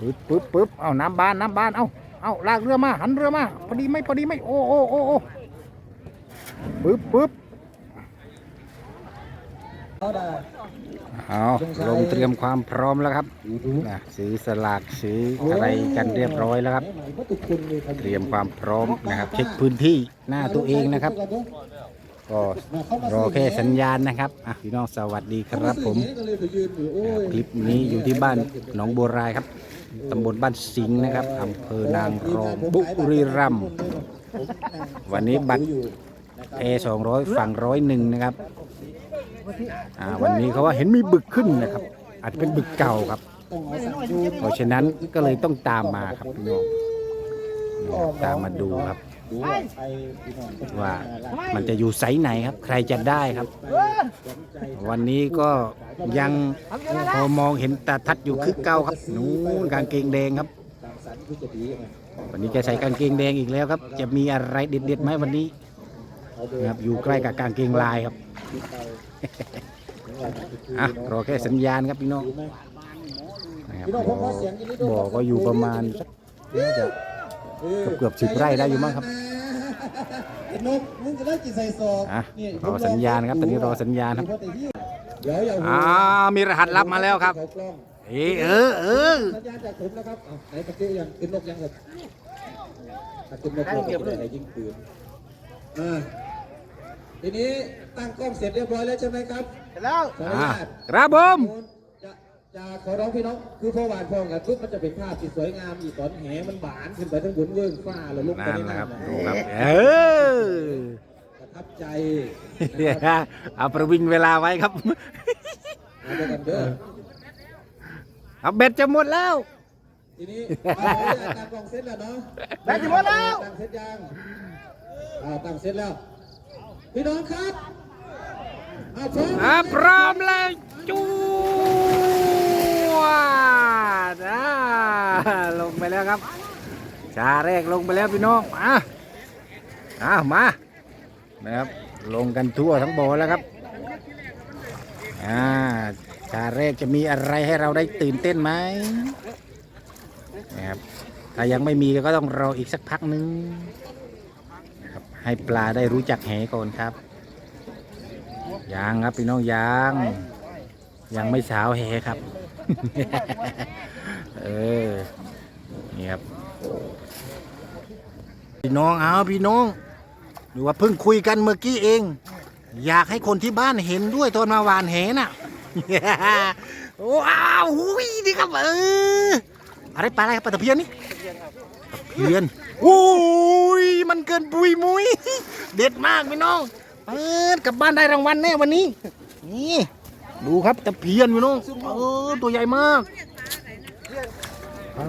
ปึ๊บปึ๊บปึ๊บเอาน้ำบานน้ำบานเอาเอาลากเรือมาหันเรือมาพอดีไหมพอดีไหมโอ้โอ้โอ้โอ้ปึ๊บปึ๊บเขาได้เอาลงเตรียมความพร้อมแล้วครับนะซื้อสลากซื้ออะไรกันเรียบร้อยแล้วครับ เตรียมความพร้อมนะครับ เช็คพื้นที่หน้าตัวเองนะครับ ก็รอแค่สัญญาณนะครับอะพี่น้องสวัสดีครับผม คลิปนี้อยู่ที่บ้านหนองบัวรายครับ ตำบลบ้านสิงห์นะครับอำเภอนางรองบุรีรัมย์วันนี้บัตรเพสองร้อยฝั่งร้อยหนึ่งนะครับอ่าวันนี้เขาว่าเห็นมีบึกขึ้นนะครับ อาจจะเป็นบึกเก่าครับ เพราะฉะนั้นก็เลยต้องตามมาครับพี่น้องตามมาดูครับ ว่ามันจะอยู่ไซส์ไหนครับ ใครจะได้ครับ วันนี้ก็ยังพอมองเห็นตาทัดอยู่คือเก่าครับนู้นกางเกงแดงครับวันนี้แกใส่กางเกงแดงอีกแล้วครับ จะมีอะไรเด็ดๆไหมวันนี้นะครับอยู่ใกล้กับกางเกงลายครับอะรอแค่สัญญาณครับพี่น้องนะครับบ่อบ่อก็อยู่ประมาณสักน่าจะ เกือบสิบไร่ได้อยู่มั้งครับนกมึงจะได้กี่ใส่ซองอะรอสัญญาณครับตอนนี้รอสัญญาณครับเดี๋ยวอย่าอ่ามีรหัสลับมาแล้วครับเขากล้องเออเออเออสัญญาณจากผมนะครับอะไหนตะกี้ยังขึ้นนกยังครับอะขึ้นนกเก็บเลยไหนยิงปืนอ่าทีนี้ตั้งกล้องเสร็จเรียบร้อยแล้วใช่ไหมครับแล้วขออนุอ่าญาตครับผม จะจะขอร้องพี่น้องคือพอหวานพองกันปุ๊บมันจะเป็นภาพที่สวยงามอีตอนแหมันบานขึ้นไปทั้งบนเวิ้งฟ้าแล้วลุกไปนั่นในแหละครับน้ำดูครับเออประทับใจเอาประวิงเวลาไว้ครับเอาไปกันเด้อเอาเบ็ดจะหมดแล้ว ทีนี้เอาเอาตั้งกล้องเสร็จแล้วเนาะแบตจะหมดแล้ว ตั้งเสร็จยังอ่าตั้งเสร็จแล้ว พี่น้องครับเอาพร้อม อะพร้อมแล้วจู วดอ่าลงไปแล้วครับชาแรกลงไปแล้วพี่น้องมาอ่ามานะครับลงกันทั่วทั้งบ่อแล้วครับอ่าชาแรกจะมีอะไรให้เราได้ตื่นเต้นไหมนะครับถ้ายังไม่มีก็ต้องรออีกสักพักหนึงนะครับให้ปลาได้รู้จักแหก่อนครับยังครับพี่น้องยังยังไม่สาวแหครับ เออ นี่ครับ พี่น้องเอาพี่น้องดูว่าเพิ่งคุยกันเมื่อกี้เอง อยากให้คนที่บ้านเห็นด้วยตอนมาหวานแหน่ะ ว้าวหุยนี่ครับเอออะไรปลาอะไรครับปลาตะเพียนนี่ตะเพียนโอ้ยมันเกินปุยมุยเด็ดมากพี่น้องเปิดกลับบ้านได้รางวัลแน่วันนี้ นี่ ดูครับตะเพียนพี่น้องเออตัวใหญ่มากเปิ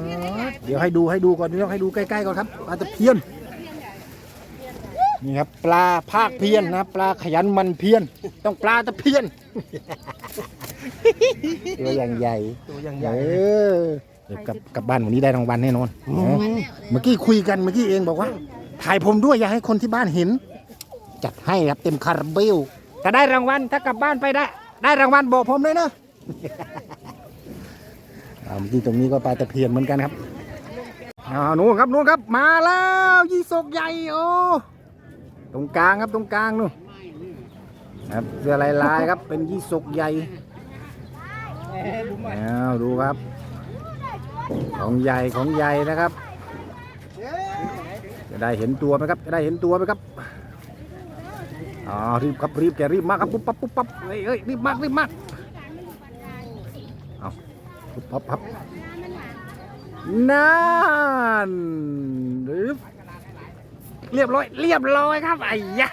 ดเดี๋ยวให้ดูให้ดูก่อนพี่น้องให้ดูใกล้ๆก่อนครับปลาตะเพียนนี่ครับปลาภาคเพียนนะปลาขยันมันเพียน ต้องปลาตะเพียนตัวอย่างใหญ่ตัวยังเอใหญ่อเดี๋ยวกลับกลับบ้านวันนี้ได้รางวัลแน่นอนเมื่อกี้คุยกันเมื่อกี้เองบอกว่า ถ่ายผมด้วยอยากให้คนที่บ้านเห็น จัดให้ครับเต็มคาราเบลถ้าได้รางวัลถ้ากลับบ้านไปได้ ได้รางวัลบอกผมเลยนะเอาเมื่อกี้ตรงนี้ก็ปลาตะเพียนเหมือนกันครับอ่านู่นครับนู่นครับ มาแล้วยี่สกใหญ่โอ้ตรงกลางครับตรงกลางนู่นครับเสื้อลายลายๆครับ เป็นยี่สกใหญ่เอาดูครับ ของใหญ่ของใหญ่นะครับ จะได้เห็นตัวไหมครับ จะได้เห็นตัวไหมครับ อ๋อรีบครับรีบแกรีบมากครับปุ๊บปั๊บปุ๊บปั๊บเฮ้ยเฮ้ยรีบมากรีบมากเอาปุ๊บปั๊บปั๊บนั่นรีบเรียบร้อยเรียบร้อยครับไอ้ยะ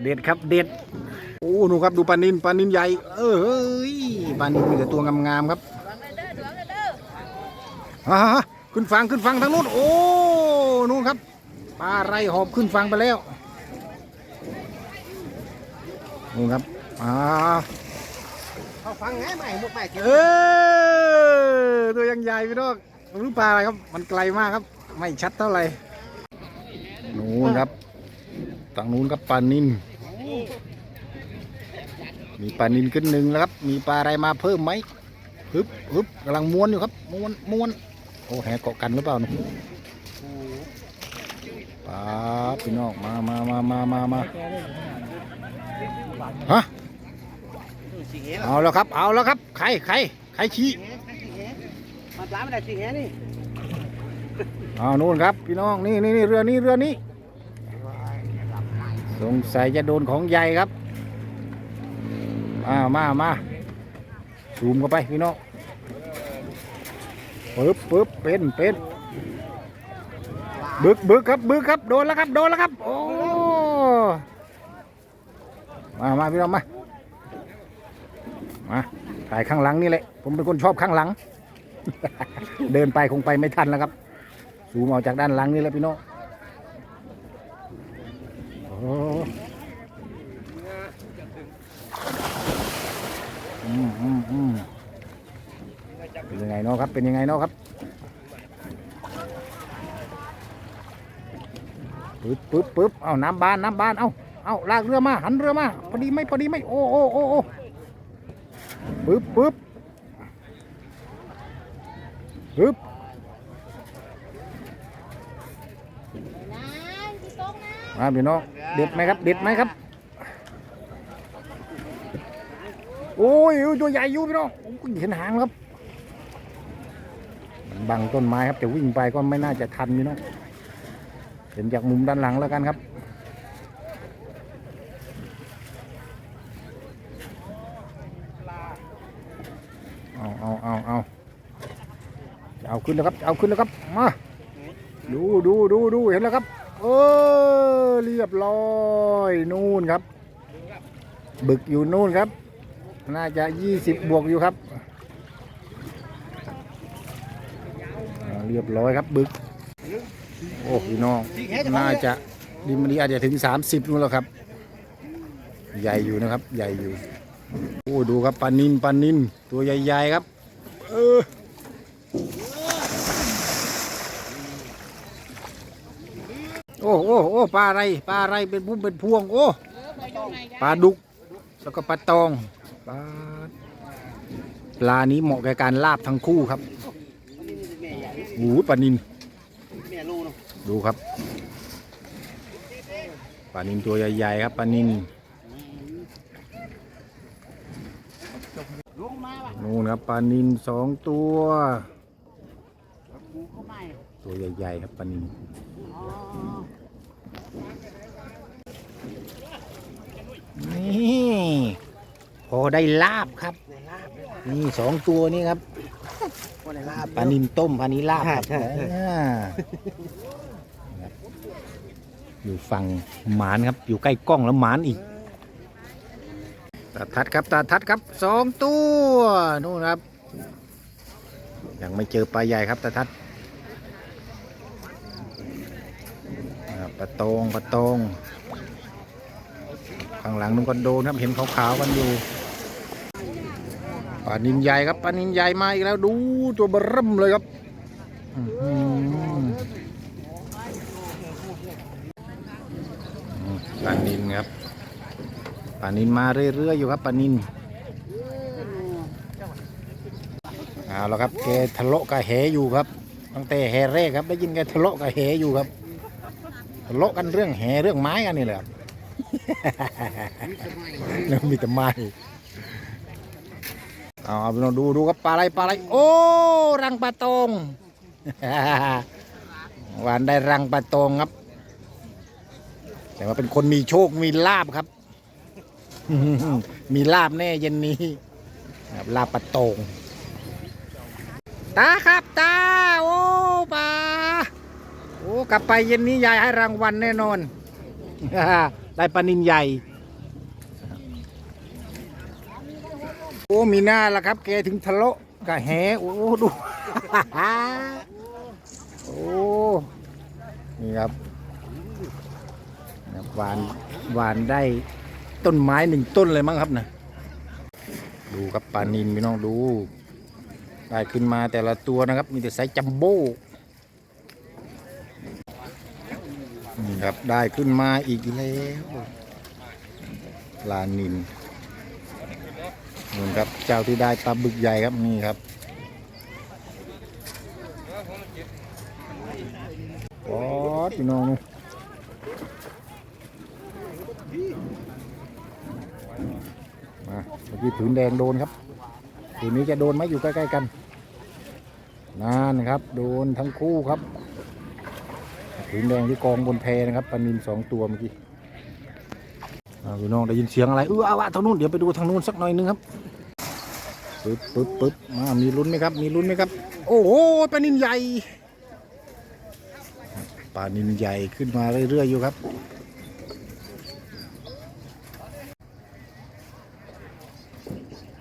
เด็ดครับเด็ดโอ้หนูครับดูปลานินปลานินใหญ่เออเฮ้ยปลานินมีแต่ตัวงามๆครับอ่าขึ้นฟังขึ้นฟังทางนู้นโอ้นู่นครับปลาไรหอบขึ้นฟังไปแล้ว นู่นครับอ่าเขาฟังไงใหม่หมดใหม่เก็บเออตัวยังใหญ่พี่น้องไม่รู้ปลาอะไรครับ มันไกลมากครับ ไม่ชัดเท่าไหร่นู่นครับฝั่งนู้นครับปลานินมีปลานินขึ้นหนึ่งแล้วครับ มีปลาอะไรมาเพิ่มไหมฮึบฮึบกำลังม้วนอยู่ครับ ม้วน ม้วน โอ้แหเกาะกันหรือเปล่าเนี่ยป๊าบพี่น้อง มามามามามามา ฮะสิงแหเอาแล้วครับ เอาแล้วครับ ใครใครใครชี้มาปลาไม่ได้สิงแหนี่เอานู่นครับพี่น้องนี่นี่นี่เรือนี้เรือนี้สงสัยจะโดนของใหญ่ครับมามามาซูมเข้าไปพี่น้องปึ๊บปึ๊บเป็นเป็นบึกบึกครับบึกครับโดนแล้วครับโดนแล้วครับโอ้ มามาพี่น้องมา มาถ่ายข้างหลังนี่แหละ ผมเป็นคนชอบข้างหลัง เดินไปคงไปไม่ทันแล้วครับซูมออกจากด้านหลังนี่แหละพี่น้องโอ้อืมอืมอืมเป็นยังไงเนาะครับ เป็นยังไงเนาะครับปึ๊บปึ๊บปึ๊บเอาน้ำบาน น้ำบาน เอา เอาลากเรือมาหันเรือมาพอดีไหมพอดีไหมโอ้โอ้โอ้โอ้ปึ๊บปึ๊บปึ๊บมาพี่น้องเด็ดไหมครับเด็ดไหมครับ โอ้ยตัวใหญ่อยู่พี่น้องเห็นหางครับบังต้นไม้ครับแต่วิ่งไปก็ไม่น่าจะทันพี่น้องเห็นจากมุมด้านหลังแล้วกันครับ เอาเอาเอาเอาจะเอา ขึ้นแล้วครับ เอาขึ้นแล้วครับ มา ดูดูดูดูเห็นแล้วครับ เออเรียบร้อยนู่นครับ บึกอยู่นู่นครับ น่าจะยี่สิบบวกอยู่ครับ เรียบร้อยครับบึก โอ้พี่น้อง น่าจะดิมันดีอาจจะถึง30นู่นแล้วครับ ใหญ่อยู่นะครับ ใหญ่อยู่ โอ้ดูครับปลานินปลานินตัวใหญ่ๆครับ เออ โอ้โอ้ปลาอะไรปลาอะไรเป็นพุ่มเป็นพวง โอ้ปลาดุกแล้วก็ปลาตองปลาปลานี้เหมาะแก่การลาบทั้งคู่ครับโอ้โหปลานินแม่ลูเนาะดูครับปลานินตัวใหญ่ๆครับปลานินลงมาว่ะนู่นครับปลานินสองตัวตัวใหญ่ๆครับปลานินอ๋อ นี่พอได้ลาบครับในลาบนี่สองตัวนี้ครับว่าในลาบปลานินต้มปลานิลาบครับใช่ใช่อ่าอยู่ฝั่งหมานครับ อยู่ใกล้กล้องแล้วหมานอีกตาทัดครับตาทัดครับสองตัวนู่นครับ ยังไม่เจอปลาใหญ่ครับตาทัดอ่า ปลาตงปลาตงข้างหลังนุ่นก็โดนครับเห็นขาวๆกันอยู่ปลานินใหญ่ครับปลานินใหญ่มาอีกแล้วดูตัวเบิ่มเลยครับปลานินครับปลานินมาเรื่อยๆอยู่ครับปลานินเอาล้วครับแกทะเลาะกับแหอยู่ครับตั้งแต่แหแรกครับได้ยินแกทะเลาะกับแหอยู่ครับะเลาะกันเรื่องแหเรื่องไม้กันนี่แหละครับแล้วมีแต่ไม้เอาเอาไปลองดูดูครับปลาอะไรปลาอะไร โอ้รังปลาตอง หวานได้รังปลาตองครับ แต่ว่าเป็นคนมีโชคมีลาบครับ มีลาบแน่เย็นนี้ครับลาบปลาตองตาครับตาโอ้ปลา โอ้กลับไปเย็นนี้ยายให้รางวัลแน่นอน ได้ปลานินใหญ่ โอ้มีหน้าละครับแกถึงทะเลาะกับแหโอ้ดู โอ้นี่ครับนะครับหวานหวานได้ต้นไม้หนึ่งต้นเลยมั้งครับนะดูครับปลานินพี่น้องดู ได้ขึ้นมาแต่ละตัวนะครับ มีแต่ไซส์จัมโบ้ ครับได้ขึ้นมาอีกแล้วลานินนู่นครับเจ้าที่ได้ปลาบึกใหญ่ครับนี่ครับปอดพี่น้องมาเมื่อกี้ผืนแดงโดนครับผืนนี้จะโดนไหมอยู่ใกล้ๆกันนานครับ โดนทั้งคู่ครับ ผืนแดงที่กองบนแพนะครับปลานินสองตัวเมื่อกี้พี่น้องได้ยินเสียงอะไรเอออาวะทางนู้นเดี๋ยวไปดูทางนู้นสักหน่อยนึงครับปึ๊บปึ๊บปึ๊บมามีลุ้นไหมครับ มีลุ้นไหมครับ โอ้โหปลานินใหญ่ปลานินใหญ่ขึ้นมาเรื่อยๆอยู่ครับ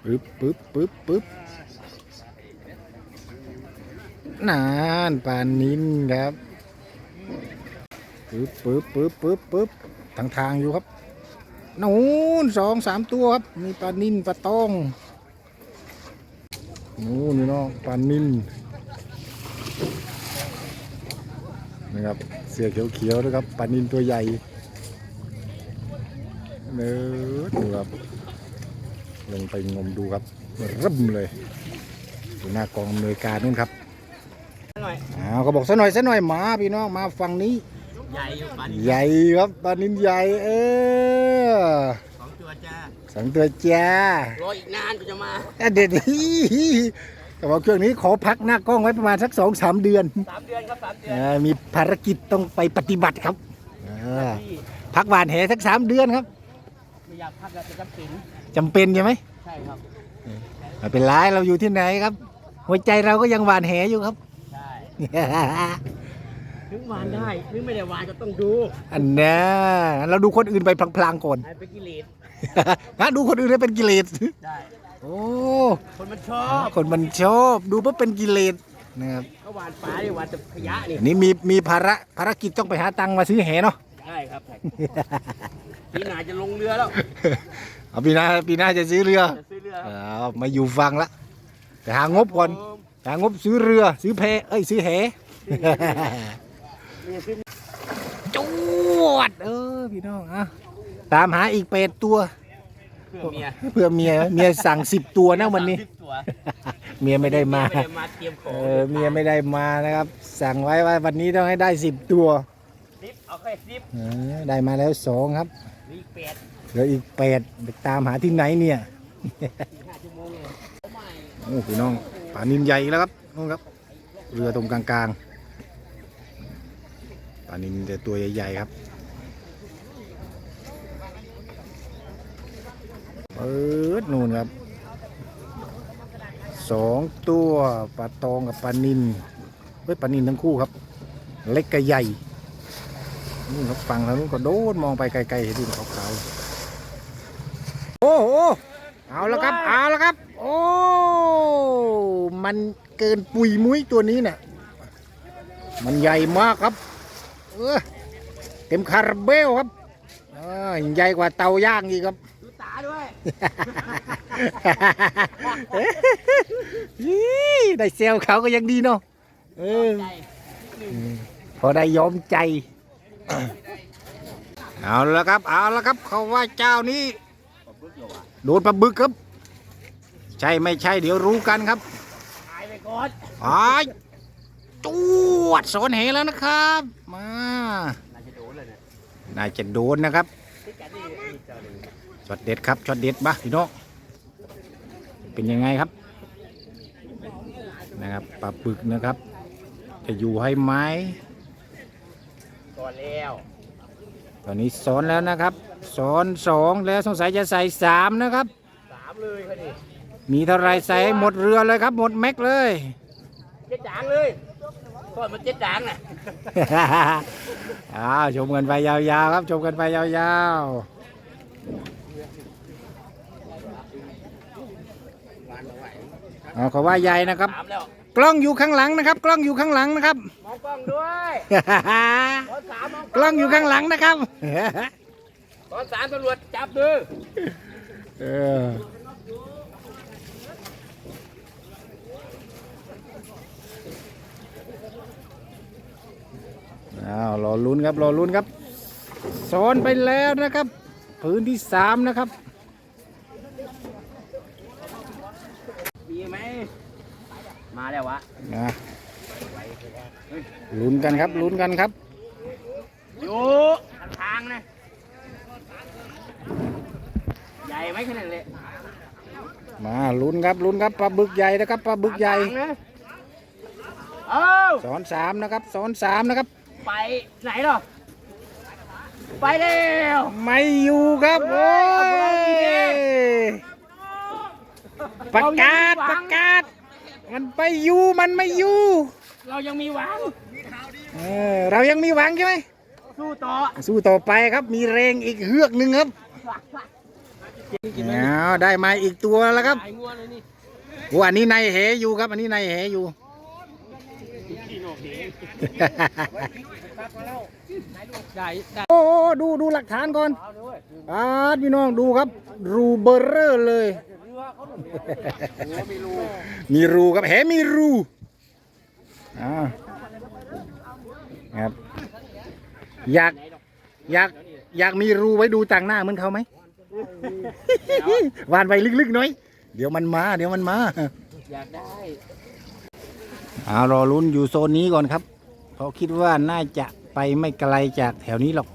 ปึ๊บปึ๊บปึ๊บปึ๊บนานปลานินครับ ปึ๊บปึ๊บปึ๊บปึ๊บปึ๊บทางทางอยู่ครับนู่นสองสามตัวครับ มีปลานินปลาตองนู่นนี่เนาะปลานินนะครับเสื้อเขียวๆนะครับปลานินตัวใหญ่เนื้อดูครับ ลงไปงมดูครับร่มเลยอยู่หน้ากองอำนวยการนู่นครับหน่อยอ้าวเขาบอกสักหน่อยสักหน่อยหมาพี่น้องมาฝั่งนี้ ใหญ่อยู่ปันใหญ่ครับปลานินใหญ่เออสองตัวจ้าสองตัวจ้ารออีกนานกูจะมาอะเด็ดแต่ว่าเครื่องนี้ขอพักหน้ากล้องไว้ประมาณสักสองสามเดือนสามเดือนครับสามเดือนอ่ามีภารกิจต้องไปปฏิบัติครับอ่าพี่พักหวานแหสักสามเดือนครับไม่อยากพักแล้วจะจำเป็นจำเป็นใช่ไหมใช่ครับ ไม่เป็นไรเราอยู่ที่ไหนครับ หัวใจเราก็ยังหวานแหอยู่ครับ ใช่ นึกวานได้นึกไม่ได้วานก็ต้องดูอันนี้เราดูคนอื่นไปพลางๆก่อนไอ้เป็นกิเลสฮะดูคนอื่นให้เป็นกิเลสได้โอ้คนมันชอบคนมันชอบดูเพื่อเป็นกิเลสนะครับก็วานปลาเนี่ยวานแต่ขยะนี่อันนี้มีมีภาระภารกิจต้องไปหาตังค์มาซื้อแหเนาะใช่ครับใช่ปีหน้าจะลงเรือแล้วเอาปีหน้าปีหน้าจะซื้อเรือจะซื้อเรือเอามาอยู่ฟังละแต่หางบก่อนหางบซื้อเรือซื้อแพเอ้ยซื้อแหนี่ซื้อ จวดเออพี่น้องอะตามหาอีกเป็ดตัว เพื่อเมียเพื่อเมียเมียสั่งสิบตัวนะวันนี้สามสิบตัวเมียไม่ได้มาไม่ได้มาเตรียมขเอองอเมียไม่ได้มานะครับ สั่งไว้ว่าวันนี้ต้องให้ได้สิบตัวซิปเอาแค่ซิปเออได้มาแล้วสองครับ มีแปดเหลืออีกแปดตามหาที่ไหนเนี่ยห้าชั่วโมงเลยเอาใหม่โอ้พี่น้องป่านินใหญ่อีกแล้วครับนู่นครับ เรือตรงกลางๆ ป่านินแต่ตัวใหญ่ ๆ ครับเปิดนู่นครับสองตัวปลาตองกับปลานินเฮ้ยปลานินทั้งคู่ครับ เล็กกับใหญ่นู่นครับฝั่งทางนู้นก็โดนมองไปไกลๆเห็นดินขาวๆโอ้โหเอาละครับเอาละครับ โอ้มันเกินปุยมุ้ยตัวนี้เนี่ยมันใหญ่มากครับ เออเต็มคาราเบลครับเออใหญ่กว่าเตาย่างอีกครับดูตาด้วยยี่ได้เซลเขาก็ยังดีเนาะเออใจพอได้ยอมใจ เอาละครับ เอาละครับ เขาว่าเจ้านี้โดนปลาบึกครับ ใช่ไม่ใช่เดี๋ยวรู้กันครับตายไปก่อนไอ้จวดสอนเหแล้วนะครับ มา น่าจะโดนเลยเนี่ยน่าจะโดนนะครับที่กันนี่นี่เจ้าหนึ่งช็อตเด็ดครับช็อตเด็ดบ้าพี่น้องเป็นยังไงครับ นะครับปลาปึกนะครับ จะอยู่ให้ไหมก่อนแล้วตอนนี้สอนแล้วนะครับสอนสองแล้วสงสัยจะใส่สามนะครับสามเลยเขาดิมีเท่าไรใส่ให้หมดเรือเลยครับ หมดแม็กเลยเจ๊จางเลย ก่อนมันเจ๊จางน่ะอ้าวชมกันไปยาวๆครับ ชมกันไปยาวๆเอาเขาว่าใหญ่นะครับสามแล้วกล้องอยู่ข้างหลังนะครับ กล้องอยู่ข้างหลังนะครับ มองกล้องด้วยตอนสามมองกล้องอยู่ข้างหลังนะครับ ตอนสามตำรวจจับดื้อ เออ อ้าวรอลุ้นครับรอลุ้นครับสอนไปแล้วนะครับ พื้นที่สามนะครับมีไหมมาแล้ววะนะลุ้นกันครับลุ้นกันครับอยู่ทางนะใหญ่ไหมขนาดเลยมาลุ้นครับลุ้นครับปลาบึกใหญ่นะครับปลาบึกใหญ่ทางนะเอ้าสอนสามนะครับสอนสามนะครับ ไปไหนหรอไปเร็วไม่อยู่ครับโอ้ยประกาศประกาศ มันไปอยู่มันไม่อยู่ เรายังมีหวังเออเรายังมีหวังใช่ไหมสู้ต่อสู้ต่อไปครับมีแรงอีกเฮือกหนึ่งครับเอาได้มาอีกตัวแล้วครับไอ้งัวเลยนี่โอ้อันนี้ในเหอยู่ครับ อันนี้ในเหอยู่ ได้ได้โอ้โอ้ดูดูหลักฐานก่อนอ่าพี่น้องดูครับ รูเบอร์เรอร์เลย มีรูครับแหมีรูอ่าครับ อยากอยากอยากมีรูไว้ดูต่างหน้าเหมือนเขาไหมวานไว้ลึกๆหน่อย เดี๋ยวมันมา เดี๋ยวมันมา อยากได้ เอารอลุ้นอยู่โซนนี้ก่อนครับ เพราะคิดว่าน่าจะไปไม่ไกลจากแถวนี้หรอก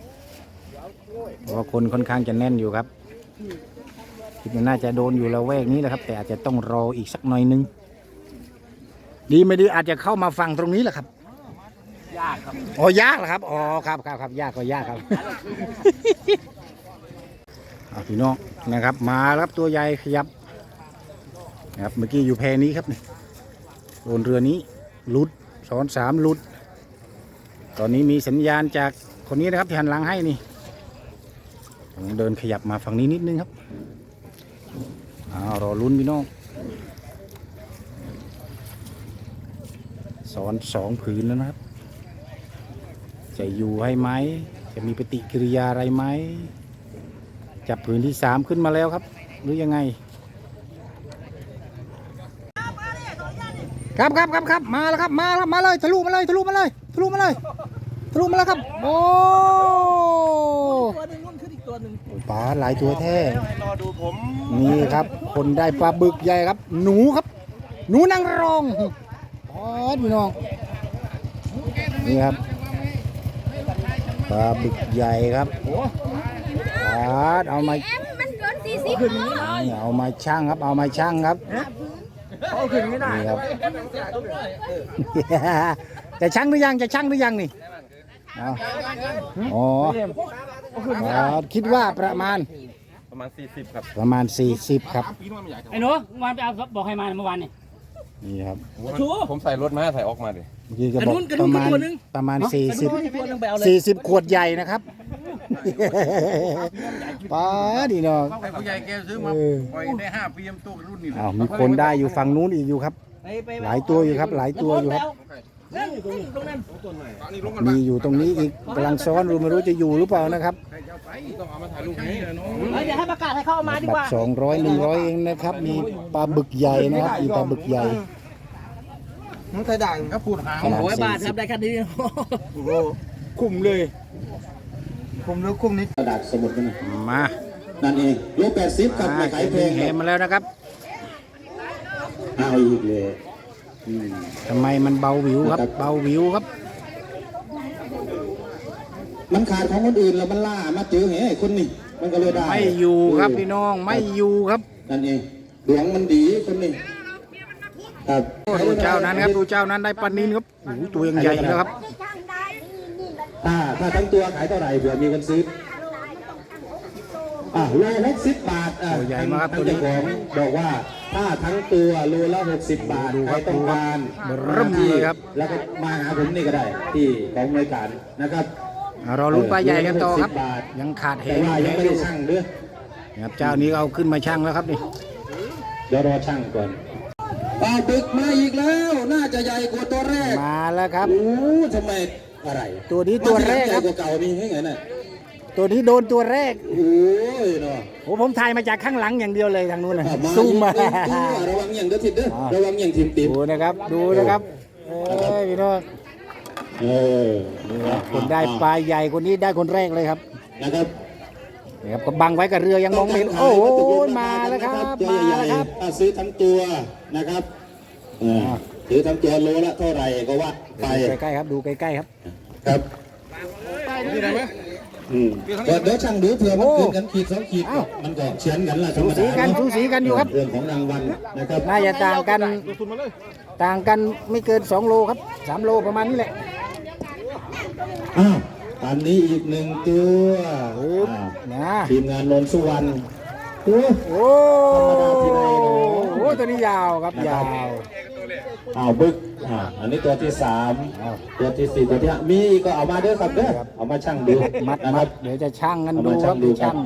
เพราะว่าคนค่อนข้างจะแน่นอยู่ครับคิดว่าน่าจะโดนอยู่ละแวกนี้แหละครับ แต่อาจจะต้องรออีกสักหน่อยนึง ดีไม่ดีอาจจะเข้ามาฟังตรงนี้แหละครับยากครับอ๋อยากเหรอครับอ๋อครับครับครับยากก็ยากครับเอาพี่น้องนะครับ มาแล้วครับตัวใหญ่ขยับนะครับเมื่อกี้อยู่แพนี้ครับนี่โดนเรือนี้หลุดสอนสามหลุด ตอนนี้มีสัญญาณจากคนนี้นะครับที่หันหลังให้นี่ผมเดินขยับมาฝั่งนี้นิดนึงครับเอารอลุ้นพี่น้องสอนสองผืนแล้วนะครับ จะอยู่ให้ไหม จะมีปฏิกิริยาอะไรไหม จับผืนที่สามขึ้นมาแล้วครับ หรือยังไง ครับครับครับครับมาแล้วครับมาแล้วมาเลยทะลุมาเลยทะลุมาเลยทะลุมาเลย ลุมาแล้วครับ โอ้ตัวหนึ่งนุ่นขึ้นอีกตัวหนึ่งปลาหลายตัวแท้รอดูผมนี่ครับ คนได้ปลาบึกใหญ่ครับ หนูครับ หนูนางรองอ๋อพี่น้องนี่ครับปลาบึกใหญ่ครับปลาเอามามันเกินสี่สิบนี่เอามาช่างครับ เอามาช่างครับเขาขึ้นไม่ได้ครับจะช่างหรือยังจะช่างหรือยังนี่ เอาอ๋ออ๋อคิดว่าประมาณประมาณ 40 ครับประมาณ 40 ครับ ไอ้หนูเมื่อวานไปเอาบอกให้มาเมื่อวานเนี่ยนี่ครับชูผมใส่รถมาใส่ออกมาดิเมื่อกี้ก็กระบอนุกนกระปนุนระมาณตัวหนึ่งประมาณตัวหนึ่งไปเอาเลย40 40 ขวดใหญ่นะครับป้าดีเนาะให้ผู้ใหญ่แกซื้อมาเออปล่อยได้ห้าปีมนตู้รุ่นนี้เลยอ้าวมีคนได้อยู่ฝั่งนู้นอีกอยู่ครับไปไปหลายตัวอยู่ครับ หลายตัวอยู่ครับ นั่นตรงตรงนั้นมีอยู่ตรงนี้อีกกำลังซ้อนรู้ไม่รู้จะอยู่หรือเปล่านะครับต้องเอามาถ่ายรูปนี้เดี๋ยวให้ประกาศให้เขาเอามาดีบักตว่ารสองร้อยหนึ่งร้อยเองนะครับ มีปลาบึกใหญ่นะครับมีปลาบึกใหญ่มึงใส่ด่างก็พูดหางขนาดโอ้ยบาทครับได้แค่นี้ คุมเลยคุมแล้วคุมนิดกระดาษสมุดนั่นนะมานั่นเองโลแปดสิบครับมาไม่ขายแพงเห็นมาแล้วนะครับ เอาอีกเลยอืม ทำไมมันเบาวิวครับ เบาวิวครับ มันขาดของคนอื่นแล้วมันล่ามาเจอแหไอ้คนนี้มันก็เลยได้ไม่อยู่ครับพี่น้องไม่อยู่ครับนั่นเองดวงมันดีคนนี้ครับดูเจ้านั้นครับดูเจ้านั้นได้ปลานินครับโอ้โหตัวยังใหญ่อยู่แล้วครับช่างได้นี่นี่มันถ้าถ้าทั้งตัวขายเท่าไหร่เผื่อมีคนซื้อ อะโลหกสิบบาทอะตัวใหญ่มากครับทางตัวนี้เจ้าของบอกว่าถ้าทั้งตัวโลละหกสิบบาทดูใคครรับต้องการดูครับเริ่มเลยครับ แล้วก็มาหาผมนี่ก็ได้ ที่ของบริการนะครับ อะรอลุ้นปลาใหญ่กันต่อครับ 60บาท ยังขาดเหแต่วว่าเหยังวไม่อได้ยู่ช่างด้วยนะครับเจ้านี้ก็เอาขึ้นมาช่างแล้วครับนี่เดี๋ยวรอช่างก่อนปลาบึกมาอีกแล้ว น่าจะใหญ่กว่าตัวแรกมาแล้วครับ โอ้ทำไมอะไรตัวนี้ตัวแรกครับ ใหญ่กว่าเก่ามีให้ไงน่ะ ตัวนี้โดนตัวแรกโอ้ยเนาะโอ้ผมถ่ายมาจากข้างหลังอย่างเดียวเลยทางนู้นนะอะมาซูมมาอีกหนึ่งตัวระวังอย่างเด้อทิดเด้ออ่าระวังอย่างทิมติมดูนะครับ ดูนะครับเอ้ยพี่น้องเออนี่ครับคนได้ปลาใหญ่คนนี้ได้คนแรกเลยครับนะครับนี่ครับก็บังไว้กับเรือยังมองไม่เห็นโอ้โหมาแล้วครับตัวมาใหญ่แล้วครับๆอะซื้อทั้งตัวนะครับเอออ่าซื้อทั้งตัวโลละเท่าไหร่ก็ว่าไปดูใกล้ๆครับดูใกล้ๆครับ ครับ นอืมเดี๋ยวเดี๋ยวช่างดูเผื่อมันเกินกันขีดสองขีดก็มันก็เฉียนกันละธรรสูมสีดากันเนาะสูสีกันอยู่ครับเรื่องของรางวัลนะครับน่าจะต่างกันต่างกันไม่เกิน2โลครับ3โลประมาณนี้แหละอ้าวอันนี้อีกหนึ่งตัวปึ๊บอ่านะทีมงานนนท์สุวรรณโอ้โอ้ธรรมดาที่ไหนเนอะโหตัวนี้ยาวครับยาว อ้าวบึกอ่าอันนี้ตัวที่สามอ้าวตัวที่สี่ตัวที่ห้ามีอีกก็เอามาเด้อครับเด้อเอามาชั่งดูมัดนะคมัรัดบ เดี๋ยวจะช่างกันเอาดูมาคชั่รับงดูครับ ช่าง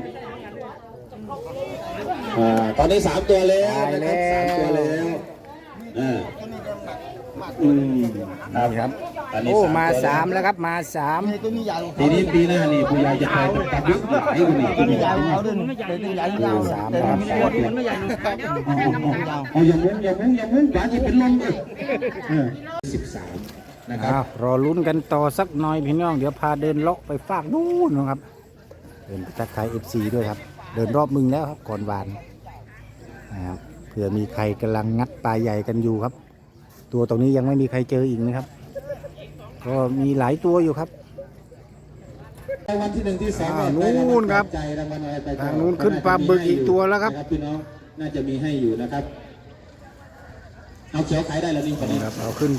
อ่าตอนนี้สามตัวแล้วได้นะคแล้รับวสามตัวแล้วอ่าอืมครับ นี่ครับตอนนี้โอ้สามมาตัวสามแล้วครับมาสามตัวนี้ยาวทีนี้ปีหน้านี่ผู้ใหญ่จะไปตัดยุคหลายกว่านี้ตัวนี้ยาวเอาด้วยตัวนี้ยาวยาวสามแต่ครับไม่ได้มันไม่ใหญ่หนูยาวเอาอย่างมุ้งอย่างมุ้งอย่างมุ้งปลาจะเป็นลมเลยสิบสามนะครับอ้าวรอลุ้นกันต่อสักหน่อยพี่น้องเดี๋ยวพาเดินเลาะไปฝากนู่นนะครับเดินไปทักทายเอฟซีด้วยครับ เดินรอบมึงแล้วครับก่อนวานนะครับเผื่อมีใครกำลังงัดปลาใหญ่กันอยู่ครับ ตัวตรงนี้ยังไม่มีใครเจออีกนะครับ ก็มีหลายตัวอยู่ครับรางวัลที่หนึ่งที่สองอ่าได้างวัลนู่นครับ ใจรางวัลอะไรไปทางนู้นขึ้นปลาบึกอีกตัวแล้วครับ นะพี่น้องน่าจะมีให้อยู่นะครับเอาเขียวขายได้แล้วนี่คนนี้ครับเอาขึ้น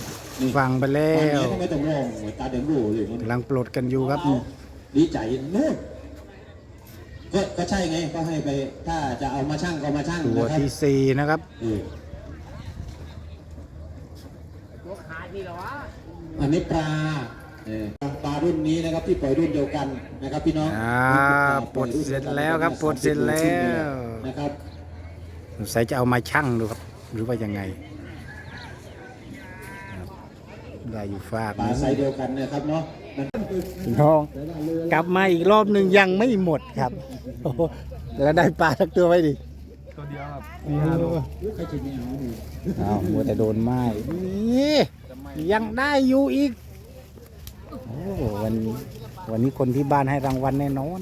ฟังไปแล้ตอนวนี้ก็ไม่ต้องร้องเหมือนตาเดิมรูเลยมันกำลังปลดกันอยู่ครับ ดีใจนู่นก็ก็ใช่ไงก็ให้ไป ถ้าจะเอามาชั่งก็เอามาชั่งตัวนะครับที่สี่นะครับ เอออันนี้ปลาเออปลารุ่นนี้นะครับที่ปล่อยรุ่นเดียวกันนะครับพี่น้องอ่าปลดเสร็จแล้วครับปลดเสร็จแล้วนะครับสงสัยจะเอามาชั่งดูครับ หรือว่ายังไงครับได้อยู่ฝากปลานี้ไซส์เดียวกันนะครับเนาะมันพี่น้องกลับมาอีกรอบหนึ่งยังไม่หมดครับโอ้โหแล้วได้ปลาสักตัวไว้ดิตัวเดียวครับใครจะไม่เอาดิอ้าวมัวแต่โดนไม้นี่ ยังได้อยู่อีกโอ้วันวันนี้คนที่บ้านให้รางวัลแน่นอน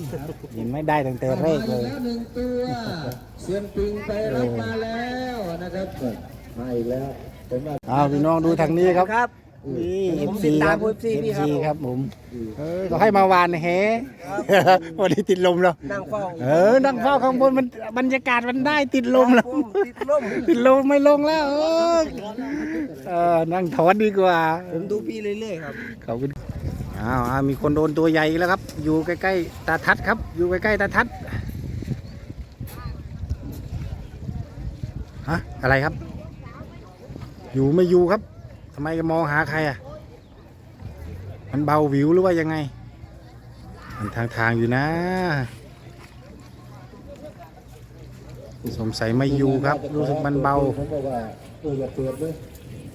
เห็นไม่ได้ตั้งแต่แรกเลยมาแล้วหนึ่งตัวเซียนปิงไปรับมาแล้วนะครับมาอีกแล้วผมว่าอ้าวพี่น้องดูทางนี้ครับ ครับนี่เอผมฟติซีดคตารัมบ FC นี่ครับครับผมเออก็ให้มาวานแฮวันนี้ติดลมแล้ว นั่งเฝ้าเออนั่งเฝ้าข้างบนมันบรรยากาศมันได้ติดลมแล้ว ติดลมติดลมไม่ลงแล้วเออเออนั่งถอนดีกว่า ผมดูพี่เรื่อยๆครับ ขอบคุณอ้าวอ้าวมีคนโดนตัวใหญ่แล้วครับ อยู่ใกล้ๆตาทัดครับ อยู่ใกล้ๆตาทัดฮะอะไรครับ อยู่ไม่อยู่ครับทำไมมองหาใครอะ มันเบาหวิวหรือว่ายังไง มันทางทางๆอยู่นะสงสัยไม่อยู่ครับ รู้สึกมันเบาผมบอกว่าเอออย่าเปิดเลย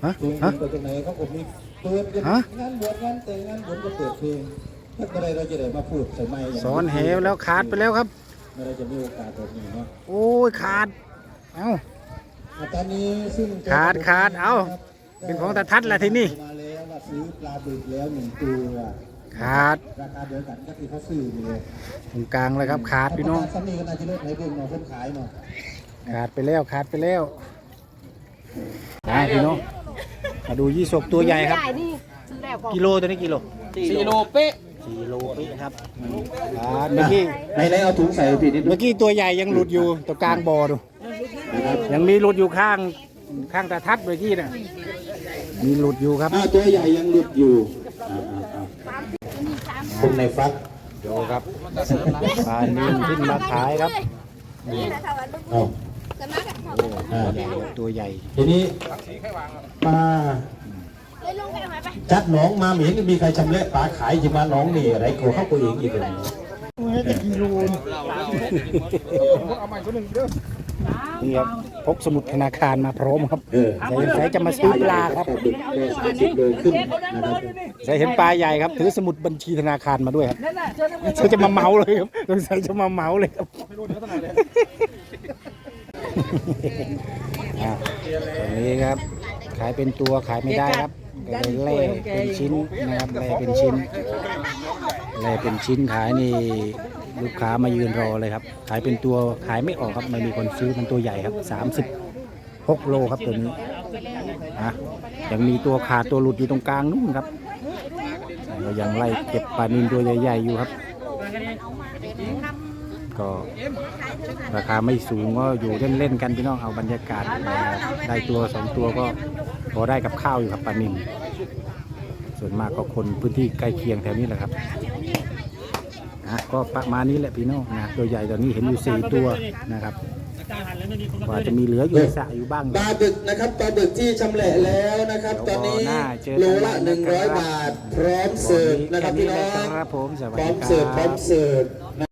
ฮะเพลงฮะไปตรงไหนเขาผมมีเปิดกันฮะงานบวชงานแต่งงานบวชก็เปิดเพลงถ้าเมื่อไรเราจะได้มาพูดใส่ไมค์ย่างสอนเหวแล้วขาดไปแล้วครับเมื่อไรจะมีโอกาสแบบนี้เนาะโอ้ยขาดเอ้าอะตอนนี้ซึ่งขาดขาดเอ้า เป็นของตาทัดแหละที่นี่มาแล้วว่าซื้อปลาบึกแล้วหนึ่งตัวขาดราคาเดียวกันก็คือเขาซื้ออยู่เลยตรงกลางเลยครับขาดพี่น้องซันนี่ก็น่าจะลดให้เพิ่มเนาะคนขายเนาะขาดไปแล้วขาดไปแล้วมาพี่น้องมาดูยี่สกตัวใหญ่ครับได้นี่ซื้อแล้วก็กิโลตัวนี้กิโลสี่โลเป๊ะกิโลปีครับขาดเมื่อกี้ในในเอาถุงใส่ผิดนิดนึเมื่งอกี้ตัวใหญ่ยังหลุดอยู่ตัวกลางบ่อดูนะครับยังมีหลุดอยู่ข้างข้างตาทัดเมื่อกี้น่ะ มีหลุดอยู่ครับอ่าตัวใหญ่ยังหลุดอยู่อ่าอ่าอ่าคนในฟักดูครับปลานิ่มขึ้นมาขายครับนี่นะถ้าวันเอาจะมากับเขาอ่าใหญ่ตัวใหญ่ทีนี้ปลาเลยลงไปทำไมไปจัดหนองมาเหม็นมีใครชำเละปลาขายจิมาหนองนี่อะไรเขาเข้าตัวเองอีกเลยนี่ ครับพกสมุดธนาคารมาพร้อมครับเออใส่ใส่จะมาซื้อปลาครับดึกแค่สามสิบโลขึ้นนะครับใส่เห็นปลาใหญ่ครับ ถือสมุดบัญชีธนาคารมาด้วยครับใส่จะมาเหมาเลยครับสงสัยจะมาเหมาเลยครับอะตรงนี้ครับ ขายเป็นตัวขายไม่ได้ครับก็เลยแล่เป็นชิ้นนะครับแล่เป็นชิ้นแล่เป็นชิ้นขายนี่ ลูกค้ามายืนรอเลยครับ ขายเป็นตัวขายไม่ออกครับไม่มีคนซื้อมันตัวใหญ่ครับ 36 โลครับตัวนี้อะยังมีตัวขาดตัวหลุดอยู่ตรงกลางนู่นครับก็ยังไล่เก็บปลานินตัวใหญ่ๆอยู่ครับ ก็ราคาไม่สูงก็อยู่เล่นๆกันพี่น้องเอาบรรยากาศได้ตัวสองตัวก็พอได้กับข้าวอยู่ครับปลานินส่วนมากก็คนพื้นที่ใกล้เคียงแถวนี้แหละครับ อะก็ประมาณนี้แหละพี่น้องนะตัวใหญ่ตอนนี้เห็นอยู่สี่ตัวนะครับกว่าจะมีเหลืออยู่ในสระอยู่บ้างปลาบึกนะครับปลาบึกที่ชำแหละแล้วนะครับ ตอนนี้เดี๋ยวรอหน้าเจอกันโลละนะครับ100บาท พร้อมเสิร์ฟนะครับพี่น้องครับผมสวัสพร้อดีมคเสิร์ฟพร้รัอบมเสิร์ฟ